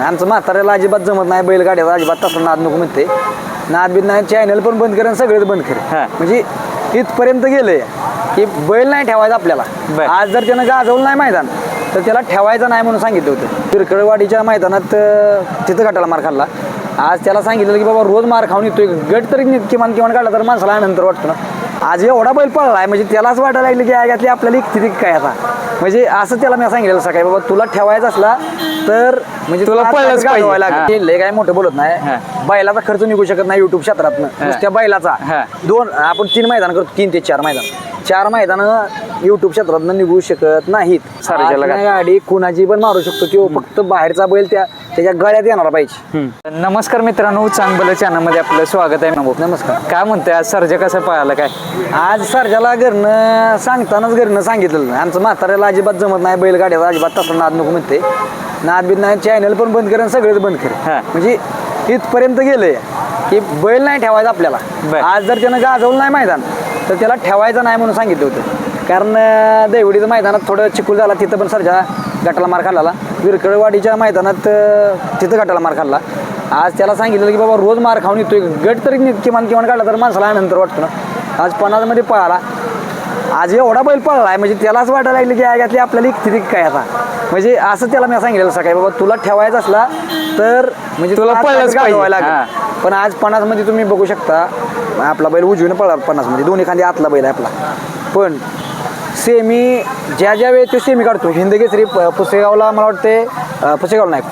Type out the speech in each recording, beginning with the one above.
नाही. आमचं म्हाताऱ्याला अजिबात जमत नाही बैलगाड्याचा अजिबात तसं नाद नको म्हणते. नाद बीत नाही चॅनल पण बंद करेन सगळेच बंद. करेन. म्हणजे इथपर्यंत गेलंय की बैल नाही ठेवायचा आपल्याला. आज जर त्यानं गाजवलं नाही मैदान तर त्याला ठेवायचं नाही म्हणून सांगितलं होतं. तिरकडवाडीच्या मैदानात तिथं गटाला मार खाल्ला. आज त्याला सांगितलं की बाबा रोज मार खाऊन येतोय. गट तरी किमान किमान काढला तर माणसाला नंतर वाटतो ना. आज एवढा बैल पळलाय म्हणजे त्यालाच वाटायला लागलं की यातली आपल्याला इकती काय आता? म्हणजे असं त्याला मी सांगितलं सकाळी बाबा तुला ठेवायचं असला तर म्हणजे तुला पळलंच पाहिजे. लय काय मोठं बोलत. नाही बैलाचा खर्च निघू शकत नाही युट्यूब क्षेत्रातनं हा. नुसत्या बैलाचा. दोन आपण तीन मैदान करतो तीन ते चार मैदान चार मैदान युट्यूब क्षेत्रातनं निघू शकत नाहीत? गाडी कुणाची पण मारू शकतो किंवा फक्त बाहेरचा बैल त्या त्याच्या गळ्यात येणार पाहिजे. नमस्कार मित्रांनो चांगलं चॅनलमध्ये आपलं स्वागत आहे. नमस्कार. काय म्हणतोय आज सर्ज कसं पळालं काय? आज सरजाला घरनं सांगतानाच घरनं सांगितलं. आमचं म्हाताऱ्याला अजिबात जमत नाही बैलगाड्याचा अजिबात तसं नाद नको म्हणते. नाद बीत नाही चॅनल पण बंद करेन सगळेच बंद. करेन. म्हणजे इथपर्यंत गेलंय की बैल नाही ठेवायचा आपल्याला. आज जर त्यानं गाजवलं नाही मैदान तर त्याला ठेवायचं नाही म्हणून सांगितलं होतं. कारण देवडीचं मैदानात थोडं चिकूल झाला तिथं पण सरजा गटाला मार खाल्ला. विरकळवाडीच्या मैदानात तिथं गटाला मार खाल्ला. आज त्याला सांगितलं की बाबा रोज मार खाऊन येतोय. गट तरी किमान किमान काढला तर माणसाला नंतर वाटतो ना. आज पन्नासमध्ये पळाला. आज एवढा बैल पळलाय म्हणजे त्यालाच वाटायला लागलं की यातली आपल्याला इकती काय आता. म्हणजे असं त्याला मी सांगितलं सकाळी बाबा तुला ठेवायचं असला तर म्हणजे तुला पळलंच लागेल. पण आज पन्नासमध्ये तुम्ही बघू शकता आपला बैल उजवीने पळला पन्नासमध्ये. दोन्ही खांदी आतला बैल आहे आपला. पण सेमी ज्या ज्या वेळी तो सेमी काढतो हिंदकेसरी प- पुसेगावला मला वाटते पुसेगाव नाही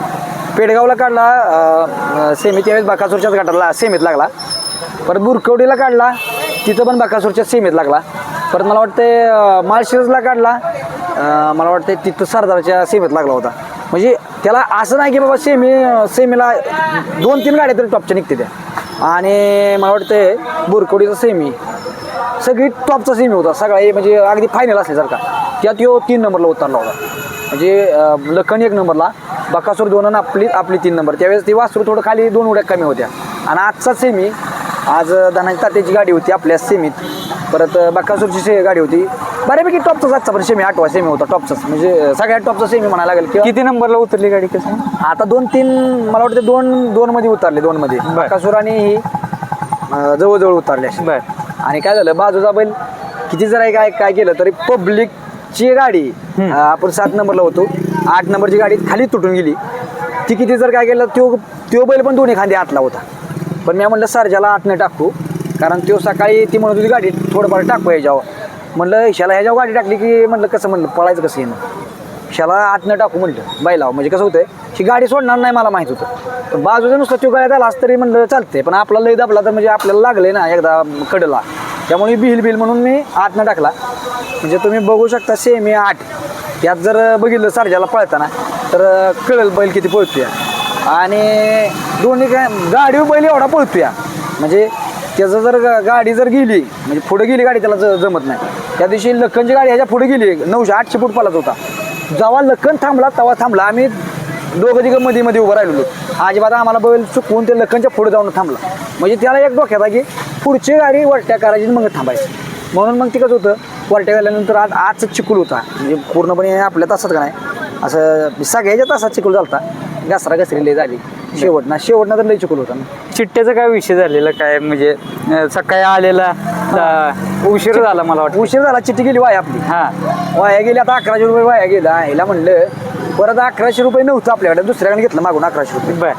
पेडगावला काढला सेमी त्यावेळेस बाकासूरच्याच गटाला सेमीत लागला. परत बुरकवडीला काढला तिथं पण बाकासूरच्या सेमीत लागला. परत मला वाटते अं, माळशिरसला काढला मला वाटते तिथं सरदारच्या सेमीत लागला होता. म्हणजे त्याला असं नाही की बाबा सेमी सेमीला दोन तीन गाड्या तरी टॉपच्या निघते त्या. आणि मला वाटते बुरकोडीचं सेमी सगळी टॉपचा सेमी होता. सगळा हे म्हणजे अगदी फायनल असल्यासारखा त्यात यो तीन नंबरला उतरला होता. म्हणजे लखन एक नंबरला बकासूर दोन आणि आपली आपली तीन नंबर त्यावेळेस ती वासरू थोडं खाली दोन उड्या कमी होत्या. आणि आजचा सेमी आज धनाची तात्याची गाडी होती आपल्या सेमीत परत बकासूरची से गाडी होती. बऱ्यापैकी टॉपचाच आजचा पण सेमी आठवा सेमी होता टॉपचाच म्हणजे सगळ्यात टॉपचा सेमी म्हणायला लागेल किंवा किती नंबरला उतरली गाडी कसं आता दोन तीन मला वाटतं दोन दोन मध्ये उतरले दोन मध्ये. बर. बकासूर आणि ही अं, जवळजवळ उतरले असे. बर. आणि काय झालं बाजूचा बैल किती जर काय काय केलं तरी पब्लिकची गाडी अं, आपण सात नंबरला होतो. आठ नंबरची गाडी खाली तुटून गेली. ती किती जर काय केलं तो तो बैल पण दोन्ही खांदे आतला होता. पण मी म्हणलं सरजाला आतनं टाकू कारण तो सकाळी ती म्हणत होती गाडी थोडंफार टाकू ह्याच्यावर. म्हणलं ह्याला ह्याच्यावर गाडी टाकली की म्हणलं कसं म्हणलं पळायचं कसं येणं शाला आतनं टाकू म्हणलं बैलाव म्हणजे कसं होतंय ही गाडी सोडणार नाही मला माहीत होतं. तर बाजूचं नुसतं तो गळ्यात आलास तरी म्हणलं चालते पण आपला लय दाबला तर म्हणजे आपल्याला लागले ना एकदा कडला. त्यामुळे बिल बिल म्हणून मी आतनं टाकला. म्हणजे तुम्ही बघू शकता सेमी आठ. यात जर बघितलं सारजाला पळताना तर कळेल बैल किती पळतोया. आणि दोन्ही काय गाडी बैल एवढा पळतोया. म्हणजे त्याचं जर गा- गाडी जर गेली म्हणजे पुढे गेली गाडी त्याला ज- जमत नाही. त्या दिवशी लखनची गाडी ह्याच्या पुढे गेली नऊशे आठशे फूट पळत होता. जेव्हा लखन थांबला तेव्हा थांबला. आम्ही दोघं तिघं मध्ये मध्ये उभं राहिलेलो. अजिबात आम्हाला बैल चुकवून ते लखनच्या पुढे जाऊन थांबला. म्हणजे त्याला एक डोक्यात की पुढची गाडी वरट्या करायची मग थांबायची. म्हणून मग ते कसं होतं वरट्या गेल्यानंतर आज आजच चिकूल होता. म्हणजे पूर्णपणे आपल्या तासात का नाही? असं सगळ्याच्या तासात चिकूल झालता. घसरा घसरी झाली. शेवट ना शेवट ना तर लय चिकूल होता. ना चिट्ट्याचा काय विषय झालेला काय? म्हणजे सकाळी आलेला उशीर झाला मला वाटतं. उशीर झाला. चिठ्ठी गेली वाय आपली. हा. वाया गेली आता अकराशे रुपये वाया गेला ह्याला म्हणलं परत अकराशे रुपये नव्हतं आपल्याकडे दुसऱ्याकडे घेतलं मागून अकराशे रुपये. बर.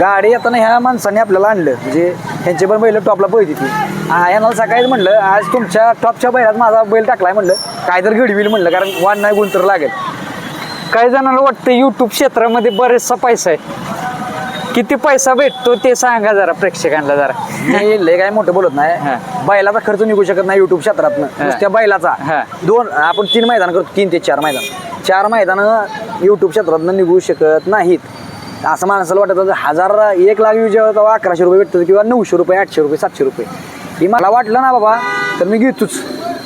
गाडी येताना ह्या माणसाने आपल्याला आणलं म्हणजे ह्यांचे पण बैल टॉपला पळती ती. यांना सकाळीच म्हणलं आज तुमच्या टॉपच्या बैलात माझा बैल टाकलाय म्हणलं काय तर घडविल म्हणलं कारण वाढ नाही गुण तर लागेल. काही जणांना वाटतं युट्यूब क्षेत्रामध्ये बरेचसा पैसा आहे. किती पैसा भेटतो ते सांगा जरा प्रेक्षकांना जरा. मी लय काय मोठं बोलत हा. नाही बैलाचा खर्च निघू शकत नाही युट्यूब क्षेत्रातनं. हा. नुसत्या बैलाचा. दोन आपण तीन मैदान करतो तीन ते चार मैदान. चार मैदान युट्यूब क्षेत्रातनं निघू शकत नाहीत. असं माणसाला वाटत हजार एक लाख तेव्हा अकराशे रुपये भेटतात किंवा नऊशे रुपये आठशे रुपये सातशे रुपये. ही मला वाटलं ना बाबा तर मी घेतोच.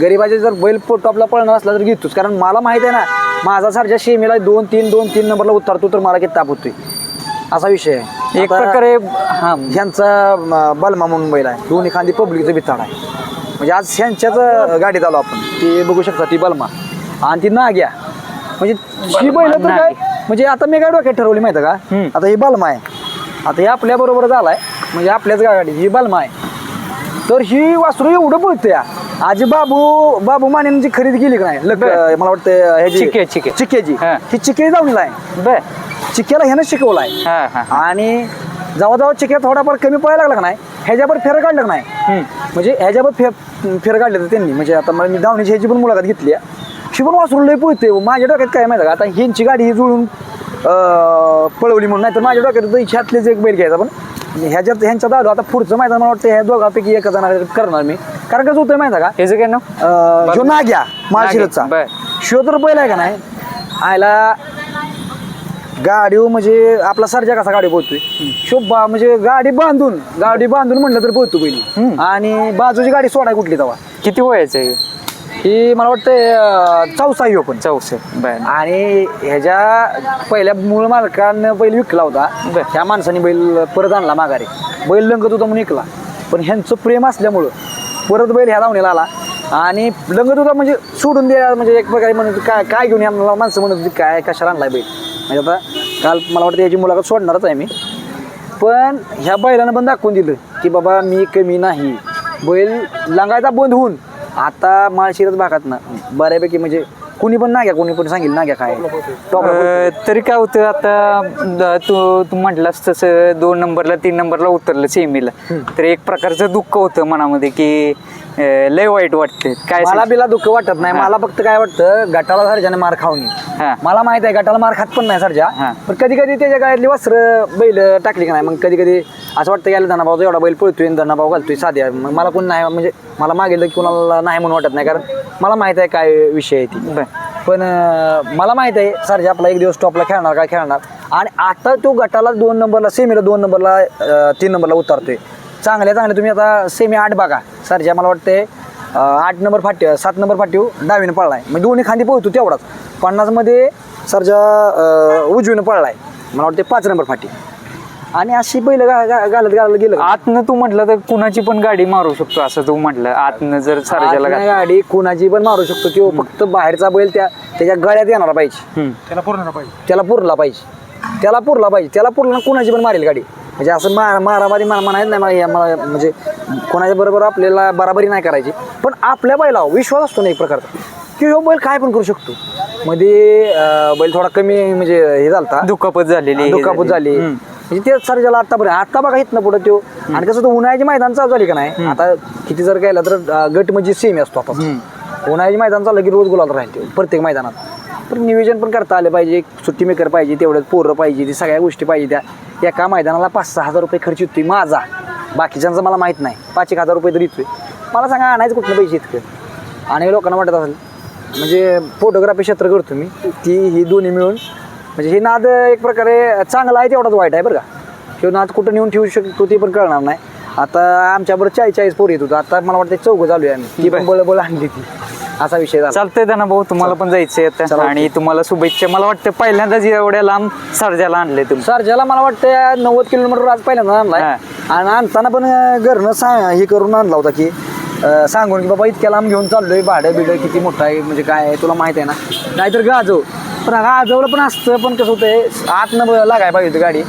गरीबाचे जर बैल टॉपला पळणार असला तर घेतोच. कारण मला माहीत आहे ना माझा सारख्या शेमीला दोन तीन दोन तीन नंबरला उतरतो तर मला किती ताप होतोय. असा विषय आहे. एक आता- प्रकारे हा. ह्यांचा म, बलमा म्हणून बैल आहे. दोन्ही खांदी पब्लिकचं बिथाड आहे. म्हणजे आज ह्यांच्याच अ, गाडीत आलो आपण. ती बघू शकता ती बलमा. आणि ती नाग्या. म्हणजे ही बैल तर काय नाग्या. म्हणजे आता मी काय डोक्यात ठरवली माहिती का? हम्म. आता ही बालमा आहे. आता ही आपल्या बरोबर झालाय. म्हणजे आपल्याच गाडी ही बालमा आहे. तर ही वासरू एवढं पळतोय आजी बाबू बाबू माने जी खरेदी केली का नाही? बर. मला वाटतं ह्याची चिके, चिके. हा. ही चिके जाऊन आहे बर. चिक्याला ह्यानं शिकवलाय. हा हा आणि जेव्हा जेव्हा चिक्या थोडाफार कमी पळायला लागला का नाही ह्याच्यावर फेर काढलं का नाही. म्हणजे ह्याच्यावर फे फेर काढले तर त्यांनी. म्हणजे आता मला मी धावणीची ह्याची पण मुलाखत घेतली आहे. शी पण वासरून लय पळते माझ्या डोक्यात काय माहिती आहे का? आता ह्यांची गाडी ही जुळून अं, पळवली म्हणून. नाही तर माझ्या डोक्यात होतं ह्यातलेच एक बैल घ्यायचा. पण ह्याच्यात ह्यांचा दादू आता पुढचं मैदान मला वाटतं ह्या दोघांपैकी एक जण करणार मी. कारण कसं होतं माहिती आहे का? ह्याचं काय नाव? अं, ह्यो नाग्या माळशिरसचा. बर. शिव तर पहिला आहे का नाही? आयला गाडी म्हणजे आपला सरजा कसा गाडी पोहतोय शोभा म्हणजे गाडी बांधून गाडी बांधून म्हणलं तर पोहतो पहिली. आणि बाजूची गाडी सोडाय कुठली तेव्हा किती वयाचं आहे? ही मला वाटतं चौसा ह्यो पण. बर. आणि ह्याच्या पहिल्या मूळ मालकानं बैल विकला होता. ह्या माणसाने बैल परत आणला माघारी. बैल लंगत होता म्हणून विकला. पण ह्यांचं प्रेम असल्यामुळं परत बैल ह्या धावणीला आला. आणि लंगत होता म्हणजे सोडून द्या म्हणजे एक प्रकारे म्हणत काय काय घेऊन या? मला माणसं म्हणत होती, काय कशाला आणलाय बैल? म्हणजे आता काल मला वाटतं याची मुलाखत सोडणारच आहे मी. पण ह्या बैलानं पण दाखवून दिलं की बाबा मी कमी नाही. बैल लंगायचा बंद होऊन आता माळशिरस भागात ना बऱ्यापैकी म्हणजे कुणी पण नाग्या कोणी पण सांगेल नाग्या काय. टॉपला अं, तरी काय होतं आता द- तू तू म्हटलास तसं दोन नंबरला तीन नंबरला उतरलं सेमीला. तर एक प्रकारचं दुःख होतं मनामध्ये की अं, लय वाईट वाटते काय मला बिला दुःख वाटत नाही. मला फक्त काय वाटतं गटाला सरजाने मार खाऊनी हा. मला माहीत आहे गटाला मार खात पण नाही सरजा. हा. पण कधी कधी त्याच्या गायतली वस्त्र बैल टाकली का नाही? मग कधी कधी असं वाटतं यायला धनाभाऊ एवढा बैल पळतोय आणि धनाभाऊ घालतोय साध्या. मग मला कोण नाही म्हणजे मला मागेल की कोणाला नाही म्हणून वाटत नाही कारण मला माहीत आहे काय विषय आहे ती. पण अं, मला माहीत आहे सरजा आपला एक दिवस टॉपला खेळणार काय खेळणार? आणि आता तो गटाला दोन नंबरला सेमीला दोन नंबरला अं, तीन नंबरला उतरतोय. चांगल्या चांगले तुम्ही आता सेमी आठ बघा. सरजा मला वाटते अं, आठ नंबर फाटी सात नंबर फाटीव डावीनं पळलाय. म्हणजे दोन्ही खांदी पोहतो तेवढाच. पन्नासमध्ये सरजा अं, उजवीनं पळलाय. मला वाटते पाच नंबर फाटी आणि अशी बैल गा- गा- घालत घालत गेलं? आतनं तू म्हटलं तर कुणाची पण गाडी मारू शकतो असं तू म्हटलं. आतनं जर सारख्याला आतनं गाडी कुणाची पण मारू शकतो. तो फक्त बाहेरचा बैल त्या त्याच्या गळ्यात येणार पाहिजे. त्याला पुरला पाहिजे. त्याला पुरला पाहिजे. त्याला पुरला कुणाची पण मारेल गाडी. म्हणजे असं मार मारामारी मला म्हणायचं नाही मला मला म्हणजे कोणाच्या बरोबर आपल्याला बराबरी नाही करायची. पण आपल्या बैला विश्वास असतो ना एक प्रकारचा. की ह्यो बैल काय पण करू शकतो. मध्ये अं, बैल थोडा कमी म्हणजे हे झालता. दुखापत झालेली हे दुखापत झाली. हम्म. म्हणजे ते सर ज्याला आतापर्यंत आता बघा इथनं पुढे तो आणि कसं तो उन्हाळ्याची मैदान चालू झाली का नाही? आता किती जर गेला तर अं, गट म्हणजे सेमी असतो आता उन्हाळ्याची मैदान चाललं की रोज गुलाल राहते प्रत्येक मैदानात. पण नियोजन पण करता आलं पाहिजे एक सुट्टी मेकर पाहिजे तेवढ्यात पोरं पाहिजे ती सगळ्या गोष्टी पाहिजे त्या. एका मैदानाला पाच सहा हजार रुपये खर्च येतोय माझा. बाकीच्यांचं मला माहीत नाही. पाच एक हजार रुपये तरी येतोय. मला सांगा आणायचं कुठलं पैसे इतकं? आणि लोकांना वाटत असेल म्हणजे फोटोग्राफी क्षेत्र करतो मी ती ही दोन्ही मिळून म्हणजे हे नाद एक प्रकारे चांगला आहे तेवढाच वाईट आहे बरं का. किंवा नाद कुठं नेऊन ठेवू शकतो ते पण कळणार नाही. आता आमच्याबरोबर चाळीस चाळीस पोर येत होतं. आता मला वाटतं चौघं चालू आहे आम्ही. ती पण बळ बळ आणली ती. असा विषय झाला. चालतंय त्यांना भाऊ तुम्हाला पण जायचंय आता. चला, आणि तुम्हाला शुभेच्छा. मला वाटतं पहिल्यांदाच एवढ्या लांब सर्जाला आणले तुम्ही. सरजाला मला वाटतं नव्वद किलोमीटर आज पहिल्यांदा आणलाय. हा. आणि आणताना पण अं, घरनं सांग हे करून आणला होता की अं, सांगून की बाबा इतक्या लांब घेऊन चाललोय. भाडं बिडं किती मोठं आहे म्हणजे काय आहे तुला माहीत आहे ना? नाहीतर गाजव. पण गाजवलं पण असतं पण कसं होतंय आतनं ब- लागायला पाहिजे गाडी.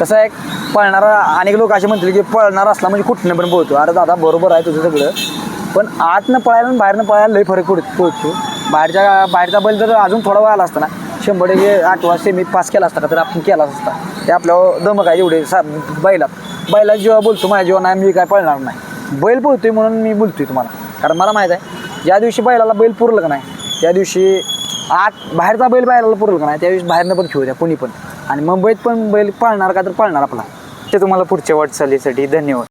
कसं आहे पळणारा अनेक लोक असे म्हणतील की पळणार असला म्हणजे कुठनं पण पोहतो अरे दादा बरोबर आहे तुझं सगळं. पण आतनं पळायला आणि बाहेरनं पळायला लई फरक पडत पोहोचतो बाहेरच्या बाहेरचा बैल जर अजून थोडा वेळ आला असता ना शंभर टक्के आठवा सेमीत पास केला असता का तर आपण केलाच असता. ते आपल्यावर दमक आहे एवढे सा बैलात. बैला जेव्हा बोलतो माझ्या जेव्हा नाही मी काय पळणार नाही. बैल पोहतोय म्हणून मी बोलतोय तुम्हाला. कारण मला माहीत आहे ज्या दिवशी बैलाला बैल पुरलं का नाही त्या दिवशी आत बाहेरचा बैल बाहेरला पुरेल का नाही? त्यावेळेस बाहेरनं पण खेळू द्या कोणी पण. आणि मुंबईत पण बैल पाळणार का तर पाळणार आपला. ते तुम्हाला पुढच्या वाटचालीसाठी धन्यवाद.